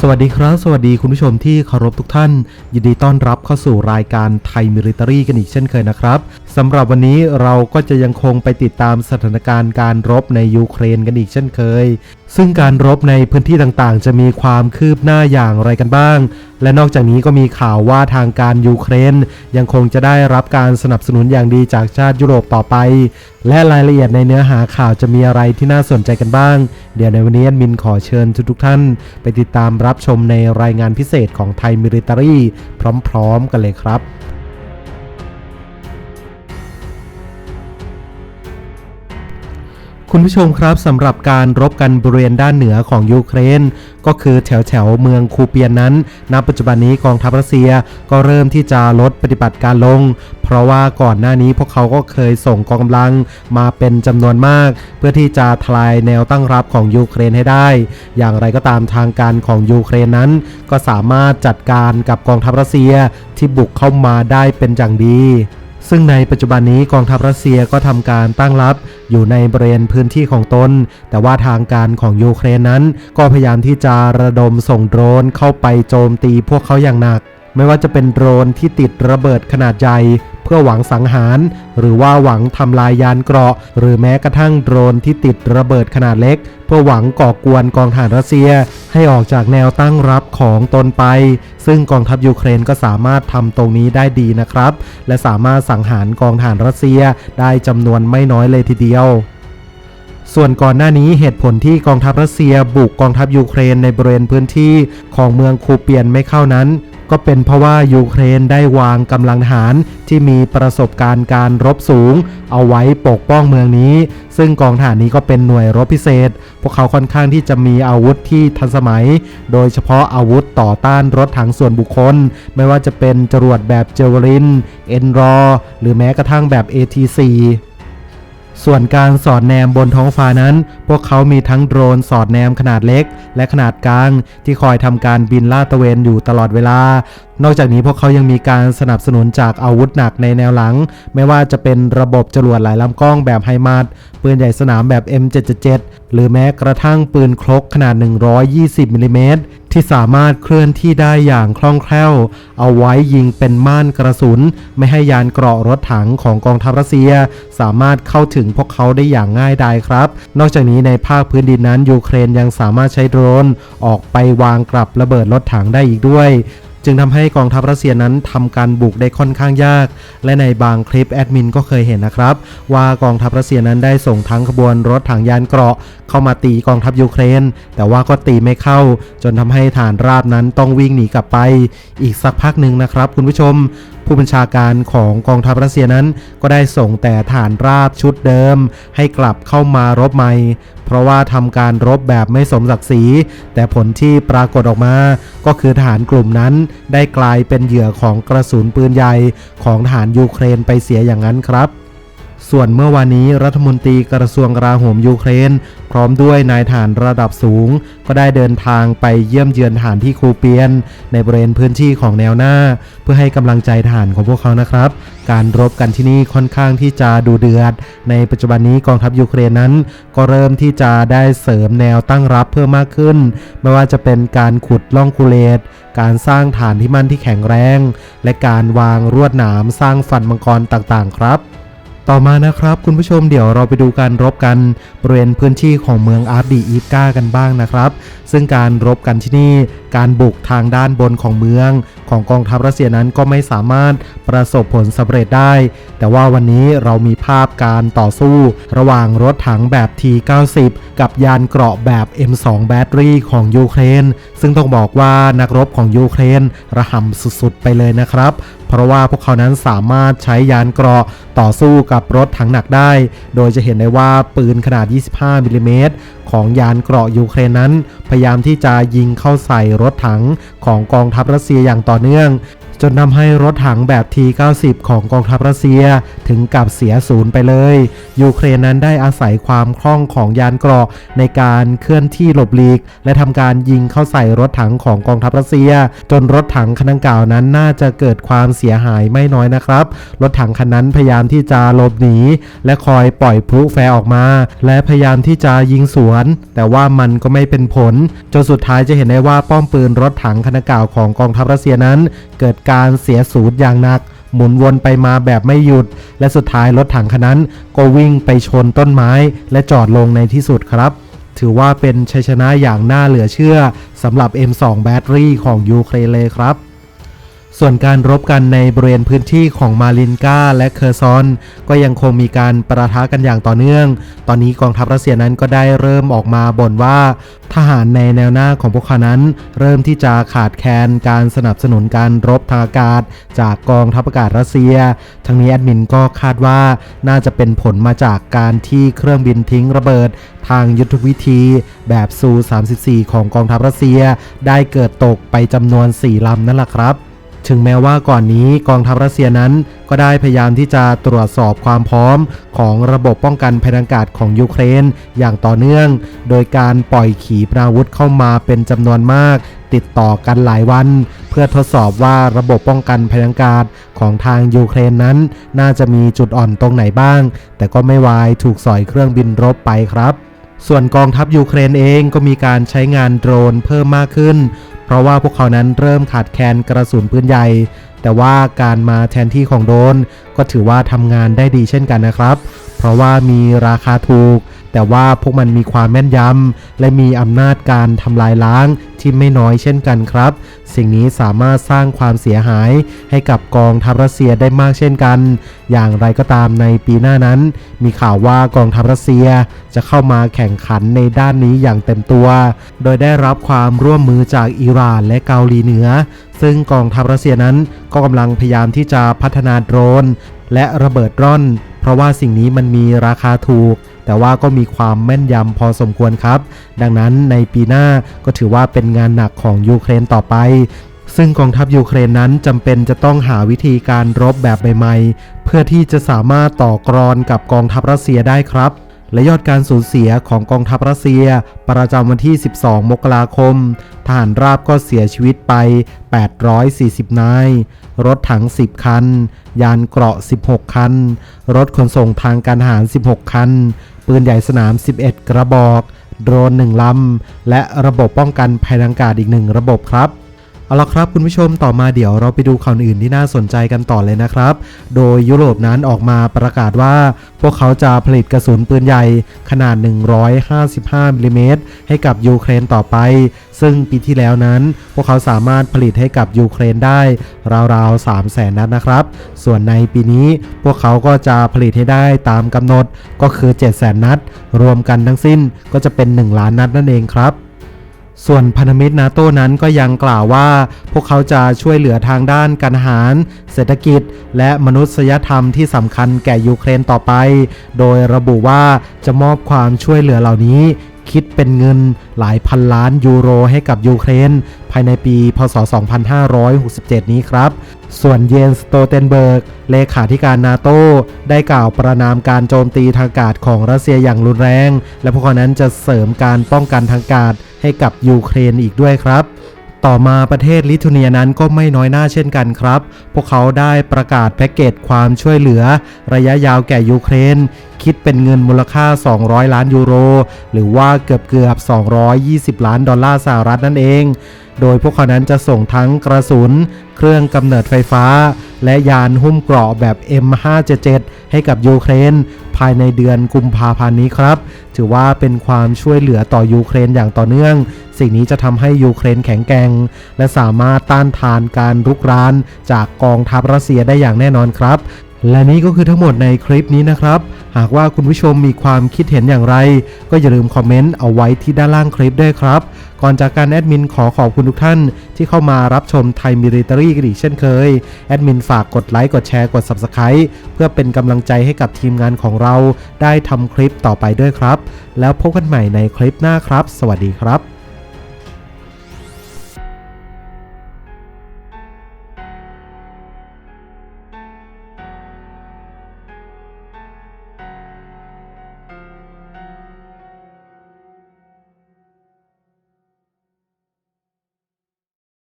สวัสดีครับ สวัสดีคุณผู้ชมที่เคารพทุกท่าน ยินดีต้อนรับเข้าสู่รายการไทยมิลิตรีกันอีกเช่นเคยนะครับ สำหรับวันนี้เราก็จะยังคงไปติดตามสถานการณ์การรบในยูเครนกันอีกเช่นเคย ซึ่งการรบในพื้นที่ต่างๆ จะมีความคืบหน้าอย่างไรกันบ้าง และนอกจากนี้ก็มีข่าวว่าทางการยูเครน ยังคงจะได้รับการสนับสนุนอย่างดีจากชาติยุโรปต่อไป และรายละเอียดในเนื้อหาข่าวจะมีอะไรที่น่าสนใจกันบ้าง เดี๋ยวในวันนี้แอดมินขอเชิญทุกๆท่าน ไปติดตามรับชมในรายงานพิเศษของไทยมิลิตรีพร้อม ๆ กันเลยครับ คุณผู้ชมครับสำหรับการรบกันบริเวณด้านเหนือของยูเครน ก็คือแถวแถวเมืองคูเปียนนั้น ณ ปัจจุบันนี้กองทัพรัสเซียก็เริ่มที่จะลดปฏิบัติการลง เพราะว่าก่อนหน้านี้พวกเขาก็เคยส่งกองกำลังมาเป็นจำนวนมาก เพื่อที่จะทลายแนวตั้งรับของยูเครนให้ได้ อย่างไรก็ตามทางการของยูเครนนั้น ก็สามารถจัดการกับกองทัพรัสเซียที่บุกเข้ามาได้เป็นอย่างดีซึ่งในปัจจุบันนี้กองทัพรัสเซียก็ทำการตั้งรับ อยู่ในบริเวณพื้นที่ของตน แต่ว่าทางการของยูเครนนั้น ก็พยายามที่จะระดมส่งโดรนเข้าไปโจมตีพวกเขาอย่างหนัก ไม่ว่าจะเป็นโดรนที่ติดระเบิดขนาดใหญ่เพื่อหวังสังหาร หรือว่าหวังทำลายยานเกราะ หรือแม้กระทั่งโดรนที่ติดระเบิดขนาดเล็ก เพื่อหวังก่อกวนกองทหารรัสเซีย ให้ออกจากแนวตั้งรับของตนไป ซึ่งกองทัพยูเครนก็สามารถทำตรงนี้ได้ดีนะครับ และสามารถสังหารกองทหารรัสเซียได้จำนวนไม่น้อยเลยทีเดียวส่วนก่อนหน้านี้เหตุผลที่กองทัพรัสเซียบุกกองทัพยูเครนในบริเวณพื้นที่ของเมืองคูเปียนไม่เข้านั้น ก็เป็นเพราะว่ายูเครนได้วางกำลังทหารที่มีประสบการณ์การรบสูง เอาไว้ปกป้องเมืองนี้ ซึ่งกองทหารนี้ก็เป็นหน่วยรบพิเศษ พวกเขาค่อนข้างที่จะมีอาวุธที่ทันสมัย โดยเฉพาะอาวุธต่อต้านรถถังส่วนบุคคล ไม่ว่าจะเป็นจรวดแบบเจวลิน เอ็นรอ หรือแม้กระทั่งแบบ AT4 ส่วนการสอดแนมบนท้องฟ้านั้น พวกเขามีทั้งโดรนสอดแนมขนาดเล็ก และขนาดกลาง ที่คอยทำการบินลาดตระเวนอยู่ตลอดเวลา นอกจากนี้พวกเขายังมีการสนับสนุนจากอาวุธหนักในแนวหลัง ไม่ว่าจะเป็นระบบจรวดหลายลำกล้องแบบไฮมาร์ดปืนใหญ่สนามแบบ M777 หรือแม้กระทั่งปืนครกขนาด 120มิลลิเมตร ที่สามารถเคลื่อนที่ได้อย่างคล่องแคล่ว เอาไว้ยิงเป็นม่านกระสุน ไม่ให้ยานเกราะรถถังของกองทัพรัสเซีย สามารถเข้าถึงพวกเขาได้อย่างง่ายดายครับ นอกจากนี้ในภาคพื้นดินนั้นยูเครนยังสามารถใช้โดรนออกไปวางกลับระเบิดรถถังได้อีกด้วย จึงทำให้กองทัพรัสเซียนั้นทำการบุกได้ค่อนข้างยาก และในบางคลิปแอดมินก็เคยเห็นนะครับ ว่ากองทัพรัสเซียนั้นได้ส่งทั้งขบวนรถถังยานเกราะ เข้ามาตีกองทัพยูเครน แต่ว่าก็ตีไม่เข้า จนทำให้ฐานราบนั้นต้องวิ่งหนีกลับไป อีกสักพักหนึ่งนะครับ คุณผู้ชม ผู้บัญชาการของกองทัพรัสเซียนั้น ก็ได้ส่งแต่ฐานราบชุดเดิม ให้กลับเข้ามารบใหม่ เพราะว่าทำการรบแบบไม่สมศักดิ์ศรี แต่ผลที่ปรากฏออกมา ก็คือฐานกลุ่มนั้นได้กลายเป็นเหยื่อของกระสุนปืนใหญ่ของทหารยูเครนไปเสียอย่างนั้นครับ ส่วนเมื่อวานนี้รัฐมนตรีกระทรวงกลาโหมยูเครน พร้อมด้วยนายทหารระดับสูง ก็ได้เดินทางไปเยี่ยมเยือนทหารที่คูเปียน ในบริเวณพื้นที่ของแนวหน้า เพื่อให้กำลังใจทหารของพวกเขานะครับ การรบกันที่นี่ค่อนข้างที่จะดูเดือด ในปัจจุบันนี้กองทัพยูเครนนั้น ก็เริ่มที่จะได้เสริมแนวตั้งรับเพิ่มมากขึ้น ไม่ว่าจะเป็นการขุดล่องคูเลตการสร้างฐานที่มั่นที่แข็งแรง และการวางรวดหนามสร้างฟันมังกรต่างๆ ครับ ต่อมานะครับคุณผู้ชมเดี๋ยวเราไปดูการรบกันบริเวณพื้นที่ของเมืองอาร์ดีอีฟกากันบ้างนะครับ ซึ่งการรบกันที่นี่การบุกทางด้านบนของเมืองของกองทัพรัสเซียนั้นก็ไม่สามารถประสบผลสำเร็จได้ แต่ว่าวันนี้เรามีภาพการต่อสู้ ระหว่างรถถังแบบ T90 กับยานเกราะแบบ M2 แบตเตอรี่ของยูเครน ซึ่งต้องบอกว่านักรบของยูเครนระห่ำสุดๆไปเลยนะครับเพราะว่าพวกเขานั้นสามารถใช้ยานเกราะต่อสู้กับรถถังหนักได้ โดยจะเห็นได้ว่าปืนขนาด 25 มิลลิเมตรของยานเกราะยูเครนนั้น พยายามที่จะยิงเข้าใส่รถถังของกองทัพรัสเซียอย่างต่อต่อเนื่อง จนทำให้รถถังแบบ T90 ของกองทัพรัสเซียถึงกับเสียศูนย์ไปเลย ยูเครนนั้นได้อาศัยความคล่องของยานเกราะในการเคลื่อนที่หลบหลีก และทำการยิงเข้าใส่รถถังของกองทัพรัสเซีย จนรถถังคันดังกล่าวนั้นน่าจะเกิดความเสียหายไม่น้อยนะครับ รถถังคันนั้นพยายามที่จะหลบหนี และคอยปล่อยพลุแฟร์ออกมา และพยายามที่จะยิงสวน แต่ว่ามันก็ไม่เป็นผลจนสุดท้ายจะเห็นได้ว่าป้อมปืนรถถังคันดังกล่าวของกองทัพรัสเซียนั้น เกิดการเสียสูตรอย่างหนัก หมุนวนไปมาแบบไม่หยุด และสุดท้ายรถถังคันนั้นก็วิ่งไปชนต้นไม้ และจอดลงในที่สุดครับ ถือว่าเป็นชัยชนะอย่างน่าเหลือเชื่อสำหรับ M2 แบตเตอรี่ของยูเครนเลยครับ ส่วนการรบกันในบริเวณพื้นที่ของมาลินกาและเคอร์ซอน ก็ยังคงมีการประทะกันอย่างต่อเนื่อง ตอนนี้กองทัพรัสเซียนั้นก็ได้เริ่มออกมาบ่นว่า ทหารในแนวหน้าของพวกเขานั้น เริ่มที่จะขาดแคลนการสนับสนุนการรบทางอากาศ จากกองทัพอากาศรัสเซีย ทั้งนี้แอดมินก็คาดว่าน่าจะเป็นผลมาจากการที่เครื่องบินทิ้งระเบิดทางยุทธวิธีแบบซู 34 ของกองทัพรัสเซีย ได้เกิดตกไปจำนวน 4 ลำนั่นแหละครับ ถึงแม้ว่าก่อนนี้กองทัพรัสเซียนั้น ก็ได้พยายามที่จะตรวจสอบความพร้อมของระบบป้องกันภัยทางอากาศของยูเครนอย่างต่อเนื่อง โดยการปล่อยขีปนาวุธเข้ามาเป็นจำนวนมาก ติดต่อกันหลายวัน เพื่อทดสอบว่าระบบป้องกันภัยทางอากาศของทางยูเครนนั้น น่าจะมีจุดอ่อนตรงไหนบ้าง แต่ก็ไม่วายถูกสอยเครื่องบินรบไปครับส่วนกองทัพยูเครนเองก็มีการใช้งานโดรนเพิ่มมากขึ้น เพราะว่าพวกเขานั้นเริ่มขาดแคลนกระสุนปืนใหญ่ แต่ว่าการมาแทนที่ของโดนก็ถือว่าทำงานได้ดีเช่นกันนะครับ เพราะว่ามีราคาถูก แต่ว่าพวกมันมีความแม่นยำและมีอำนาจการทำลายล้างที่ไม่น้อยเช่นกันครับ สิ่งนี้สามารถสร้างความเสียหายให้กับกองทัพรัสเซียได้มากเช่นกัน อย่างไรก็ตามในปีหน้านั้น มีข่าวว่ากองทัพรัสเซียจะเข้ามาแข่งขันในด้านนี้อย่างเต็มตัว โดยได้รับความร่วมมือจากอิหร่านและเกาหลีเหนือ ซึ่งกองทัพรัสเซียนั้นก็กำลังพยายามที่จะพัฒนาโดรน และระเบิดร่อน เพราะว่าสิ่งนี้มันมีราคาถูก แต่ว่าก็มีความแม่นยำพอสมควรครับ ดังนั้นในปีหน้าก็ถือว่าเป็นงานหนักของยูเครนต่อไปซึ่งกองทัพยูเครนนั้นจำเป็นจะต้องหาวิธีการรบแบบใหม่ๆ เพื่อที่จะสามารถต่อกรอนกับกองทัพรัสเซียได้ครับ และยอดการสูญเสียของกองทัพรัสเซีย ประจำวันที่ 12 มกราคม ทหารราบก็เสียชีวิตไป 840 นาย รถถัง 10 คัน ยานเกราะ 16 คัน รถขนส่งทางการทหาร 16 คัน ปืนใหญ่สนาม 11 กระบอก โดรน 1 ลำ และระบบป้องกันภัยทางอากาศอีก 1 ระบบครับ เอาละครับคุณผู้ชมต่อมาเดี๋ยวเราไปดูข่าวอื่นที่น่าสนใจกันต่อเลยนะครับ โดยยุโรปนั้นออกมาประกาศว่า พวกเขาจะผลิตกระสุนปืนใหญ่ขนาด 155มิลลิเมตรให้กับยูเครนต่อไป ซึ่งปีที่แล้วนั้น พวกเขาสามารถผลิตให้กับยูเครนได้ราวๆ 3 0 0แสนนัดนะครับ ส่วนในปีนี้พวกเขาก็จะผลิตให้ได้ตามกำหนดก็คือ 7 0 0 0 0 0 นัด รวมกันทั้งสิ้นก็จะเป็น 1 ล้านนัดนั่นเองครับ ส่วนพันธมิตรนาโต้นั้นก็ยังกล่าวว่า พวกเขาจะช่วยเหลือทางด้านการทหาร เศรษฐกิจ และมนุษยธรรมที่สำคัญแก่ยูเครนต่อไป โดยระบุว่าจะมอบความช่วยเหลือเหล่านี้ คิดเป็นเงินหลายพันล้านยูโรให้กับยูเครน ภายในปีพศ 2567 นี้ครับ ส่วนเยนสโตเทนเบิร์ก เลขาธิการนาโตได้กล่าวประนามการโจมตีทางอากาศของรัสเซียอย่างรุนแรง และพวกเขานั้นจะเสริมการป้องกันทางอากาศให้กับยูเครนอีกด้วยครับ ต่อมาประเทศลิทัวเนียนั้นก็ไม่น้อยหน้าเช่นกันครับ พวกเขาได้ประกาศแพ็กเกจความช่วยเหลือ ระยะยาวแก่ยูเครน คิดเป็นเงินมูลค่า 200 ล้านยูโร หรือว่าเกือบเกือบ 220 ล้านดอลลาร์สหรัฐนั่นเอง โดยพวกเขานั้นจะส่งทั้งกระสุน เครื่องกำเนิดไฟฟ้า และยานหุ้มเกราะแบบ M577 ให้กับยูเครน ภายในเดือนกุมภาพันธ์นี้ครับ ถือว่าเป็นความช่วยเหลือต่อยูเครนอย่างต่อเนื่อง สิ่งนี้จะทำให้ยูเครนแข็งแกร่งและสามารถต้านทานการรุกรานจากกองทัพรัสเซียได้อย่างแน่นอนครับ และนี่ก็คือทั้งหมดในคลิปนี้นะครับ หากว่าคุณผู้ชมมีความคิดเห็นอย่างไร ก็อย่าลืมคอมเมนต์เอาไว้ที่ด้านล่างคลิปด้วยครับ ก่อนจากการแอดมินขอขอบคุณทุกท่านที่เข้ามารับชมไทยมิลิเตอรี่กันอีกเช่นเคย แอดมินฝากกดไลค์ กดแชร์ กด Subscribe เพื่อเป็นกำลังใจให้กับทีมงานของเรา ได้ทำคลิปต่อไปด้วยครับ แล้วพบกันใหม่ในคลิปหน้าครับ สวัสดีครับ